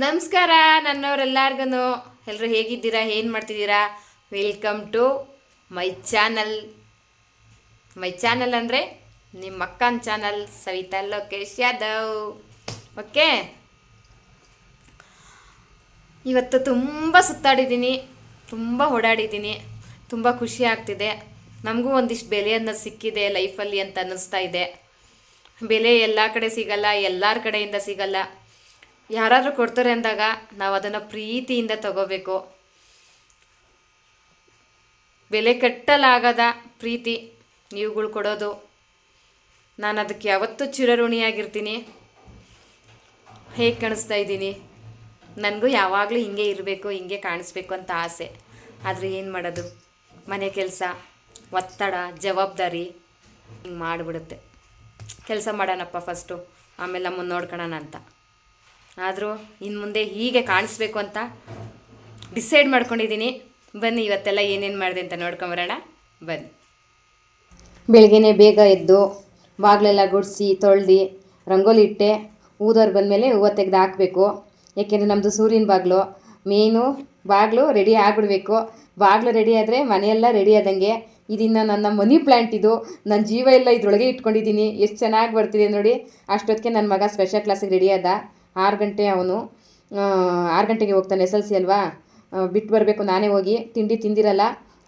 ನಮಸ್ಕಾರ ನನ್ನವರೆಲ್ಲರಿಗೂ ಎಲ್ಲರೂ ಹೇಗಿದ್ದೀರಾ? ಏನು ಮಾಡ್ತಿದ್ದೀರಾ? Welcome to my channel my channel ಅಂದರೆ ನಿಮ್ಮ ಅಕ್ಕನ ಚಾನಲ್ ಸವಿತಾ ಲೋಕೇಶ್ ಯಾದವ್. ಓಕೆ ಇವತ್ತು ತುಂಬ ಸುತ್ತಾಡಿದ್ದೀನಿ. ತುಂಬ ಓಡಾಡಿದ್ದೀನಿ. ತುಂಬ ಖುಷಿ ಆಗ್ತಿದೆ. ನಮಗೂ ಒಂದಿಷ್ಟು ಬೆಲೆ ಅನ್ನೋದು ಸಿಕ್ಕಿದೆ, ಲೈಫಲ್ಲಿ ಅಂತ ಅನ್ನಿಸ್ತಾ ಇದೆ. ಬೆಲೆ ಎಲ್ಲ ಕಡೆ ಸಿಗಲ್ಲ, ಎಲ್ಲರ ಕಡೆಯಿಂದ ಸಿಗಲ್ಲ. ಯಾರಾದರೂ ಕೊಡ್ತಾರೆ ಅಂದಾಗ ನಾವು ಅದನ್ನು ಪ್ರೀತಿಯಿಂದ ತಗೋಬೇಕು. ಬೆಲೆ ಕಟ್ಟಲಾಗದ ಪ್ರೀತಿ ನೀವುಗಳು ಕೊಡೋದು. ನಾನು ಅದಕ್ಕೆ ಯಾವತ್ತೂ ಚಿರಋಣಿಯಾಗಿರ್ತೀನಿ. ಹೇಗೆ ಕಾಣಿಸ್ತಾ ಇದ್ದೀನಿ? ನನಗೂ ಯಾವಾಗಲೂ ಹಿಂಗೆ ಇರಬೇಕು, ಹಿಂಗೆ ಕಾಣಿಸ್ಬೇಕು ಅಂತ ಆಸೆ. ಆದರೆ ಏನು ಮಾಡೋದು? ಮನೆ ಕೆಲಸ, ಒತ್ತಡ, ಜವಾಬ್ದಾರಿ ಹಿಂಗೆ ಮಾಡಿಬಿಡುತ್ತೆ. ಕೆಲಸ ಮಾಡೋಣಪ್ಪ ಫಸ್ಟು ಆಮೇಲೆ ನಮ್ಮನ್ನು ನೋಡ್ಕೊಳ್ಳೋಣ ಅಂತ. ಆದರೂ ಇನ್ನು ಮುಂದೆ ಹೀಗೆ ಕಾಣಿಸ್ಬೇಕು ಅಂತ ಡಿಸೈಡ್ ಮಾಡ್ಕೊಂಡಿದ್ದೀನಿ. ಬನ್ನಿ, ಇವತ್ತೆಲ್ಲ ಏನೇನು ಮಾಡಿದೆ ಅಂತ ನೋಡ್ಕೊಂಬರೋಣ ಬನ್ನಿ. ಬೆಳಗ್ಗೆನೆ ಬೇಗ ಎದ್ದು ಬಾಗಿಲೆಲ್ಲ ಗುಡಿಸಿ, ತೊಳ್ದು ರಂಗೋಲಿ ಇಟ್ಟೆ ಊದೋರು ಬಂದಮೇಲೆ ಹೂವು ತೆಗೆದು ಹಾಕಬೇಕು. ಏಕೆಂದರೆ ನಮ್ಮದು ಸೂರ್ಯನ ಬಾಗಿಲು ಮೇನು ಬಾಗಿಲು ರೆಡಿ ಆಗಿಬಿಡ್ಬೇಕು. ಬಾಗಿಲು ರೆಡಿ ಆದರೆ ಮನೆಯೆಲ್ಲ ರೆಡಿ ಆದಂಗೆ. ಇದನ್ನು ನನ್ನ ಮನಿ ಪ್ಲ್ಯಾಂಟ್ ಇದು. ನನ್ನ ಜೀವ ಎಲ್ಲ ಇದ್ರೊಳಗೆ ಇಟ್ಕೊಂಡಿದ್ದೀನಿ. ಎಷ್ಟು ಚೆನ್ನಾಗಿ ಬರ್ತಿದೆ ನೋಡಿ. ಅಷ್ಟೊತ್ತಿಗೆ ನನ್ನ ಮಗ ಸ್ಪೆಷಲ್ ಕ್ಲಾಸಿಗೆ ರೆಡಿ ಆದ. ಆರು ಗಂಟೆ ಅವನು ಆರು ಗಂಟೆಗೆ ಹೋಗ್ತಾನೆ ಎಸ್ ಎಲ್ ಸಿ ಅಲ್ವಾ? ಬಿಟ್ಟು ಬರಬೇಕು ನಾನೇ ಹೋಗಿ ತಿಂಡಿ ತಿಂದಿರಲ್ಲ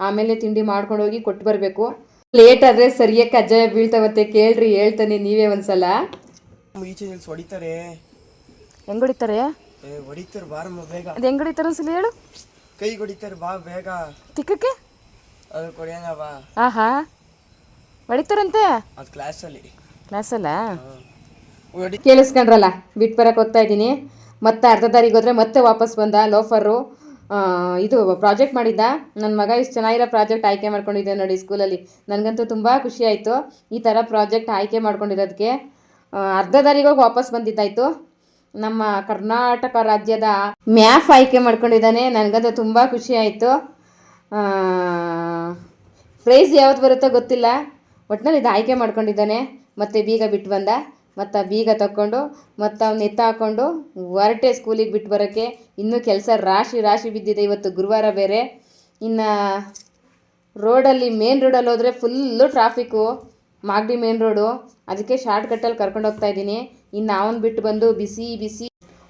ಆಮೇಲೆ ತಿಂಡಿ ಮಾಡ್ಕೊಂಡು ಹೋಗಿ ಕೊಟ್ಟು ಬರಬೇಕು. ಲೇಟ್ ಆದರೆ ಸರಿಯಾಗಿ ಕಜ್ಜಾಯ ಬೀಳ್ತಾವತ್ತೆ ಕೇಳ್ರಿ ಹೇಳ್ತಾನೆ ನೀವೇ ಒಂದ್ಸಲ. ಈಚೆ ನಿಲ್ಸಿ ಹೊಡಿತಾರೆ. ಹೆಂಗ್ ಹೊಡಿತಾರೆ? ಏ ಹೊಡಿತಾರೆ ಬಾರಮ್ಮ ಬೇಗ. ಅದು ಹೆಂಗ್ ಹೊಡಿತಾರೆ ಒಂದ್ಸಲ ಹೇಳು. ಕೈ ಹೊಡಿತಾರೆ ಬಾ ಬೇಗ. ತಿಕ್ಕಕ್ಕೆ? ಅದು ಕೊಡಿಯೋಣ ಬಾ. ಆಹಾ. ಹೊಡಿತಾರಂತೆ? ಅದು ಕ್ಲಾಸಲ್ಲಿ ಕ್ಲಾಸಲ್ಲ ಕೇಳಿಸ್ಕೊಂಡ್ರಲ್ಲ ಬಿಟ್ಟು ಬರಕ್ಕೆ ಹೋಗ್ತಾ ಇದ್ದೀನಿ. ಮತ್ತೆ ಅರ್ಧ ದಾರಿಗೆ ಹೋದ್ರೆ ಮತ್ತೆ ವಾಪಸ್ ಬಂದ ಲೋಫರು. ಇದು ಪ್ರಾಜೆಕ್ಟ್ ಮಾಡಿದ್ದ. ನನ್ನ ಮಗ ಇಷ್ಟು ಚೆನ್ನಾಗಿರೋ ಪ್ರಾಜೆಕ್ಟ್ ಆಯ್ಕೆ ಮಾಡ್ಕೊಂಡಿದ್ದೆ ನೋಡಿ ಸ್ಕೂಲಲ್ಲಿ. ನನಗಂತೂ ತುಂಬ ಖುಷಿ ಆಯಿತು ಈ ಥರ ಪ್ರಾಜೆಕ್ಟ್ ಆಯ್ಕೆ ಮಾಡ್ಕೊಂಡಿರೋದಕ್ಕೆ ಅರ್ಧ ದಾರಿಗೆ ಹೋಗಿ ವಾಪಸ್ ಬಂದಿದ್ದಾಯಿತು. ನಮ್ಮ ಕರ್ನಾಟಕ ರಾಜ್ಯದ ಮ್ಯಾಫ್ ಆಯ್ಕೆ ಮಾಡ್ಕೊಂಡಿದ್ದಾನೆ. ನನಗಂತೂ ತುಂಬ ಖುಷಿ ಆಯಿತು. ಪ್ರೈಸ್ ಯಾವ್ದು ಬರುತ್ತೋ ಗೊತ್ತಿಲ್ಲ. ಒಟ್ಟಿನಲ್ಲಿ ಇದು ಆಯ್ಕೆ ಮಾಡ್ಕೊಂಡಿದ್ದಾನೆ. ಮತ್ತು ಬೀಗ ಬಿಟ್ಟು ಬಂದ. ಮತ್ತು ಬೀಗ ತಕ್ಕೊಂಡು ಮತ್ತು ಅವ್ನ ಎತ್ತ ಹಾಕ್ಕೊಂಡು ಹೊರಟೆ ಸ್ಕೂಲಿಗೆ ಬಿಟ್ಟು ಬರೋಕ್ಕೆ ಇನ್ನೂ ಕೆಲಸ ರಾಶಿ ರಾಶಿ ಬಿದ್ದಿದೆ ಇವತ್ತು ಗುರುವಾರ ಬೇರೆ. ಇನ್ನು ರೋಡಲ್ಲಿ ಮೇನ್ ರೋಡಲ್ಲಿ ಹೋದರೆ full traffic Magadi main road ಅದಕ್ಕೆ ಶಾರ್ಟ್ ಕಟ್ಟಲ್ಲಿ ಕರ್ಕೊಂಡು ಹೋಗ್ತಾ ಇದ್ದೀನಿ. ಇನ್ನು ಅವನು ಬಿಟ್ಟು ಬಂದು ಬಿಸಿ ಬಿಸಿ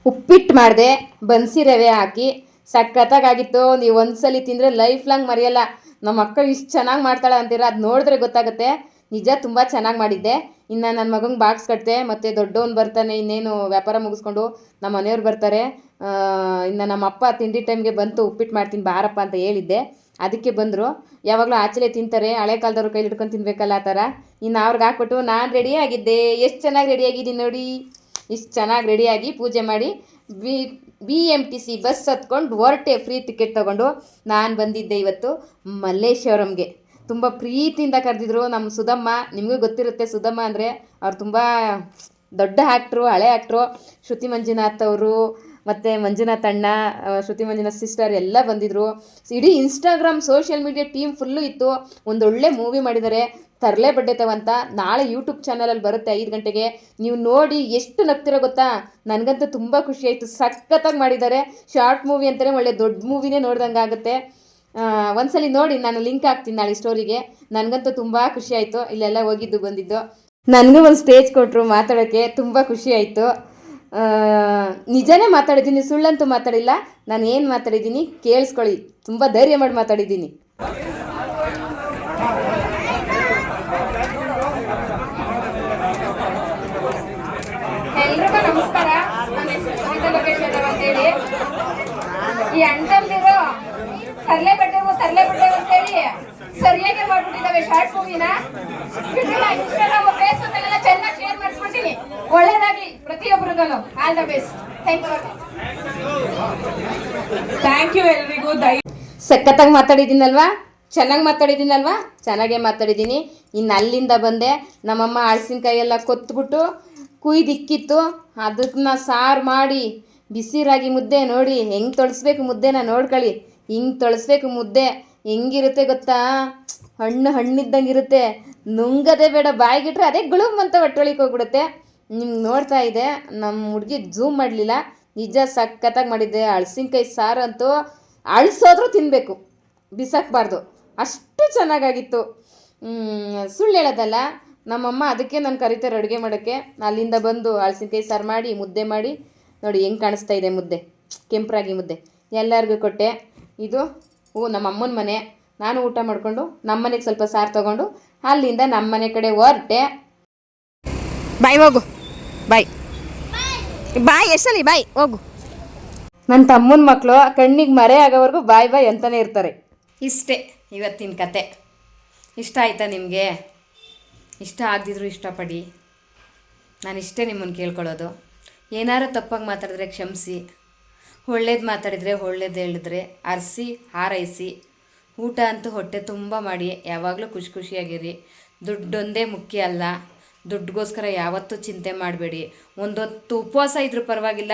ಉಪ್ಪಿಟ್ಟು ಮಾಡಿದೆ, ಬನ್ಸಿ ರವೆ ಹಾಕಿ. ಸಖತ್ತಾಗಿತ್ತು ನೀವು ಒಂದ್ಸಲಿ ತಿಂದರೆ ಲೈಫ್ ಲಾಂಗ್ ಮರೆಯಲ್ಲ. ನಮ್ಮ ಅಕ್ಕ ಇಷ್ಟು ಚೆನ್ನಾಗಿ ಮಾಡ್ತಾಳೆ ಅಂತೀರ? ಅದು ನೋಡಿದ್ರೆ ಗೊತ್ತಾಗುತ್ತೆ. ನಿಜ ತುಂಬ ಚೆನ್ನಾಗಿ ಮಾಡಿದ್ದೆ. ಇನ್ನು ನನ್ನ ಮಗಂಗೆ ಬಾಕ್ಸ್ ಕಟ್ಟಿದೆ ಮತ್ತು ದೊಡ್ಡವನು ಬರ್ತಾನೆ, ಇನ್ನೇನು ವ್ಯಾಪಾರ ಮುಗಿಸ್ಕೊಂಡು ನಮ್ಮ ಮನೆಯವ್ರು ಬರ್ತಾರೆ. ಇನ್ನು ನಮ್ಮ ಅಪ್ಪ ತಿಂಡಿ ಟೈಮ್ಗೆ ಬಂತು ಉಪ್ಪಿಟ್ಟು ಮಾಡ್ತೀನಿ, ಬಾರಪ್ಪ ಅಂತ ಹೇಳಿದ್ದೆ. ಅದಕ್ಕೆ ಬಂದರು. ಯಾವಾಗಲೂ ಆಚೆಲೆ ತಿಂತಾರೆ, ಹಳೆ ಕಾಲದವ್ರು ಕೈಲಿ ಹಿಡ್ಕೊಂಡು ತಿನ್ಬೇಕಲ್ಲ ಆ ಥರ. ಇನ್ನು ಅವ್ರಿಗೆ ಹಾಕ್ಬಿಟ್ಟು ನಾನು ರೆಡಿ ಆಗಿದ್ದೆ. ಎಷ್ಟು ಚೆನ್ನಾಗಿ ರೆಡಿ ಆಗಿದ್ದೀನಿ ನೋಡಿ. ಇಷ್ಟು ಚೆನ್ನಾಗಿ ರೆಡಿಯಾಗಿ ಪೂಜೆ ಮಾಡಿ B B M T C bus ಹತ್ಕೊಂಡು ಹೊರಟೆ ಫ್ರೀ ಟಿಕೆಟ್ ತೊಗೊಂಡು ನಾನು ಬಂದಿದ್ದೆ ಇವತ್ತು ಮಲ್ಲೇಶ್ವರಂಗೆ. ತುಂಬ ಪ್ರೀತಿಯಿಂದ ಕರೆದಿದ್ರು ನಮ್ಮ ಸುಧಮ್ಮ. ನಿಮಗೂ ಗೊತ್ತಿರುತ್ತೆ ಸುಧಮ್ಮ ಅಂದರೆ ಅವ್ರು ತುಂಬ ದೊಡ್ಡ ಆ್ಯಕ್ಟ್ರು ಹಳೆ ಆ್ಯಕ್ಟ್ರು ಶ್ರುತಿ ಮಂಜುನಾಥ್ ಅವರು, ಮತ್ತು ಮಂಜುನಾಥ್ ಅಣ್ಣ ಶ್ರುತಿ ಮಂಜುನಾಥ್ ಸಿಸ್ಟರ್ ಎಲ್ಲ ಬಂದಿದ್ದರು ಇಡೀ Instagram social media team full ಇತ್ತು. ಒಂದೊಳ್ಳೆ ಮೂವಿ ಮಾಡಿದ್ದಾರೆ ತರಲೆ ಬಡ್ಡೆತವಂತ ನಾಳೆ ಯೂಟ್ಯೂಬ್ ಚಾನಲಲ್ಲಿ ಬರುತ್ತೆ ಐದು ಗಂಟೆಗೆ. ನೀವು ನೋಡಿ ಎಷ್ಟು ನಗ್ತಿರೋ ಗೊತ್ತಾ? ನನಗಂತೂ ತುಂಬ ಖುಷಿ ಆಯಿತು. ಸಖತ್ತಾಗಿ ಮಾಡಿದ್ದಾರೆ. ಶಾರ್ಟ್ ಮೂವಿ ಅಂತಲೇ ಒಳ್ಳೆ ದೊಡ್ಡ ಮೂವಿನೇ ನೋಡ್ದಂಗೆ ಆಗುತ್ತೆ ಒಂದ್ಸಲಿ ನೋಡಿ, ನಾನು ಲಿಂಕ್ ಹಾಕ್ತೀನಿ ನಾಳೆ ಸ್ಟೋರಿಗೆ ನನಗಂತೂ ತುಂಬ ಖುಷಿ ಆಯಿತು. ಇಲ್ಲೆಲ್ಲ ಹೋಗಿದ್ದು, ಬಂದಿದ್ದು. ನನಗೂ ಒಂದು ಸ್ಟೇಜ್ ಕೊಟ್ಟರು ಮಾತಾಡೋಕ್ಕೆ ತುಂಬ ಖುಷಿ ಆಯಿತು. ನಿಜನೇ ಮಾತಾಡಿದ್ದೀನಿ, ಸುಳ್ಳಂತೂ ಮಾತಾಡಿಲ್ಲ. ನಾನು ಏನು ಮಾತಾಡಿದ್ದೀನಿ, ಕೇಳಿಸ್ಕೊಳ್ಳಿ. ತುಂಬ ಧೈರ್ಯ ಮಾಡಿ ಮಾತಾಡಿದ್ದೀನಿ. ಈ ಅಂಟಲ್ಲಿರೋ ತರ್ಲೆ ಬಟ್ಟೆಗೂ ತರ್ಲೆ ಬಟ್ಟೆ ಅಂತೇಳಿ ಸರಿಯಾಗಿ ಮಾಡ್ಬಿಟ್ಟಿದ್ದಾವೆ ಶಾರ್ಟ್ ಮೂವಿನ. ಇನ್ಸ್ಟಾಗ್ರಾಮ್ ಫೇಸ್ಬುಕ್ ಅಲ್ಲೆಲ್ಲ ಚೆನ್ನಾಗಿ ಶೇರ್ ಮಾಡಿಸ್ಬಿಟ್ಟಿನಿ. ಒಳ್ಳೇದಾಗ್ಲಿ ಪ್ರತಿಯೊಬ್ಬರಿಗೂ all the best thank you thank you ಎಲ್ರಿಗೂ. ದಯ ಸಖತ್ತಾಗಿ ಮಾತಾಡಿದ್ದೀನಲ್ವಾ? ಚೆನ್ನಾಗಿ ಮಾತಾಡಿದ್ದೀನಲ್ವಾ? ಚೆನ್ನಾಗೇ ಮಾತಾಡಿದ್ದೀನಿ. ಇನ್ನು ಅಲ್ಲಿಂದ ಬಂದೆ. ನಮ್ಮಮ್ಮ ಹಳಸಿನಕಾಯಿ ಎಲ್ಲ ಕೊತ್ಬಿಟ್ಟು ಕುಯ್ದಿಕ್ಕಿತ್ತು ಅದನ್ನ ಸಾರು ಮಾಡಿ ಬಿಸಿ ರಾಗಿ ಮುದ್ದೆ ನೋಡಿ ಹೆಂಗೆ ತೊಳಸ್ಬೇಕು ಮುದ್ದೆನ ನೋಡ್ಕೊಳ್ಳಿ. ಹಿಂಗೆ ತೊಳಸ್ಬೇಕು ಮುದ್ದೆ. ಹೆಂಗಿರುತ್ತೆ ಗೊತ್ತಾ? ಹಣ್ಣು ಹಣ್ಣಿದ್ದಂಗೆ ಇರುತ್ತೆ. ನುಂಗದೆ ಬೇಡ. ಬಾಯಿಗಿಟ್ರೆ ಅದೇ ಗುಳುಮ್ ಅಂತ ಒಟ್ಟೊಳಿಗೆ ಹೋಗ್ಬಿಡುತ್ತೆ. ನಿಮ್ಗೆ ನೋಡ್ತಾ ಇದೆ ನಮ್ಮ ಹುಡುಗಿ ಝೂಮ್ ಮಾಡಲಿಲ್ಲ. ನಿಜ ಸಖತ್ತಾಗಿ ಮಾಡಿದ್ದೆ. ಅಳಸಿನ್ಕಾಯಿ ಸಾರು ಅಂತೂ ಅಳಿಸೋದ್ರೂ ತಿನ್ನಬೇಕು ಬಿಸಾಕಬಾರ್ದು. ಅಷ್ಟು ಚೆನ್ನಾಗಾಗಿತ್ತು. ಸುಳ್ಳು ಹೇಳೋದಲ್ಲ, ನಮ್ಮಮ್ಮ ಅದಕ್ಕೆ ನಾನು ಕರಿತಾರೆ ಅಡುಗೆ ಮಾಡೋಕ್ಕೆ. ಅಲ್ಲಿಂದ ಬಂದು ಹಳಸಿನ್ಕಾಯಿ ಸಾರು ಮಾಡಿ, ಮುದ್ದೆ ಮಾಡಿ. ನೋಡಿ, ಹೆಂಗೆ ಕಾಣಿಸ್ತಾ ಇದೆ ಮುದ್ದೆ. ಕೆಂಪರಾಗಿ ಮುದ್ದೆ. ಎಲ್ಲರಿಗೂ ಕೊಟ್ಟೆ. ಇದು ಓ ನಮ್ಮ ಅಮ್ಮನ ಮನೆ. ನಾನು ಊಟ ಮಾಡಿಕೊಂಡು ನಮ್ಮ ಮನೆಗೆ ಸ್ವಲ್ಪ ಸಾರು ತಗೊಂಡು ಅಲ್ಲಿಂದ ನಮ್ಮ ಮನೆ ಕಡೆ ಹೊರಟೆ. ಬಾಯ್ ಹೋಗು. ಬಾಯ್. ಬಾಯ್ ಎಷ್ಟಲ್ಲಿ? ಬಾಯ್ ಹೋಗು. ನನ್ನ ತಮ್ಮನ ಮಕ್ಕಳು ಕಣ್ಣಿಗೆ ಮರೆ ಆಗೋವರೆಗೂ ಬಾಯ್ ಬಾಯ್ ಅಂತಲೇ ಇರ್ತಾರೆ. ಇಷ್ಟೇ ಇವತ್ತಿನ ಕತೆ. ಇಷ್ಟ ಆಯ್ತಾ ನಿಮಗೆ? ಇಷ್ಟ ಆಗದಿದ್ರು ಇಷ್ಟಪಡಿ. ನಾನು ಇಷ್ಟೇ ನಿಮ್ಮನ್ನು ಕೇಳ್ಕೊಳ್ಳೋದು. ಏನಾರು ತಪ್ಪಾಗಿ ಮಾತಾಡಿದ್ರೆ ಕ್ಷಮಿಸಿ. ಒಳ್ಳೇದು ಮಾತಾಡಿದರೆ ಒಳ್ಳೇದು ಹೇಳಿದ್ರೆ ಅರಸಿ, ಹಾರೈಸಿ. ಊಟ ಅಂತೂ ಹೊಟ್ಟೆ ತುಂಬ ಮಾಡಿ. ಯಾವಾಗಲೂ ಖುಷಿ ಖುಷಿಯಾಗಿರಿ. ದುಡ್ಡೊಂದೇ ಮುಖ್ಯ ಅಲ್ಲ. ದುಡ್ಡಿಗೋಸ್ಕರ ಯಾವತ್ತೂ ಚಿಂತೆ ಮಾಡಬೇಡಿ. ಒಂದೊತ್ತು ಉಪವಾಸ ಇದ್ರೂ ಪರವಾಗಿಲ್ಲ.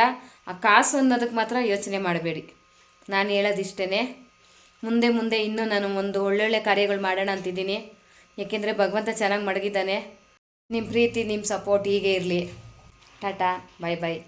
ಆ ಕಾಸು ಅನ್ನೋದಕ್ಕೆ ಮಾತ್ರ ಯೋಚನೆ ಮಾಡಬೇಡಿ. ನಾನು ಹೇಳೋದಿಷ್ಟೇ ಮುಂದೆ ಮುಂದೆ ಇನ್ನೂ ನಾನು ಒಂದು ಒಳ್ಳೊಳ್ಳೆ ಕಾರ್ಯಗಳು ಮಾಡೋಣ ಅಂತಿದ್ದೀನಿ. ಏಕೆಂದರೆ ಭಗವಂತ ಚೆನ್ನಾಗಿ ಮಡಗಿದ್ದಾನೆ. ನಿಮ್ಮ ಪ್ರೀತಿ ನಿಮ್ಮ ಸಪೋರ್ಟ್ ಹೀಗೆ ಇರಲಿ. ಟಾಟಾ ಬಾಯ್ ಬಾಯ್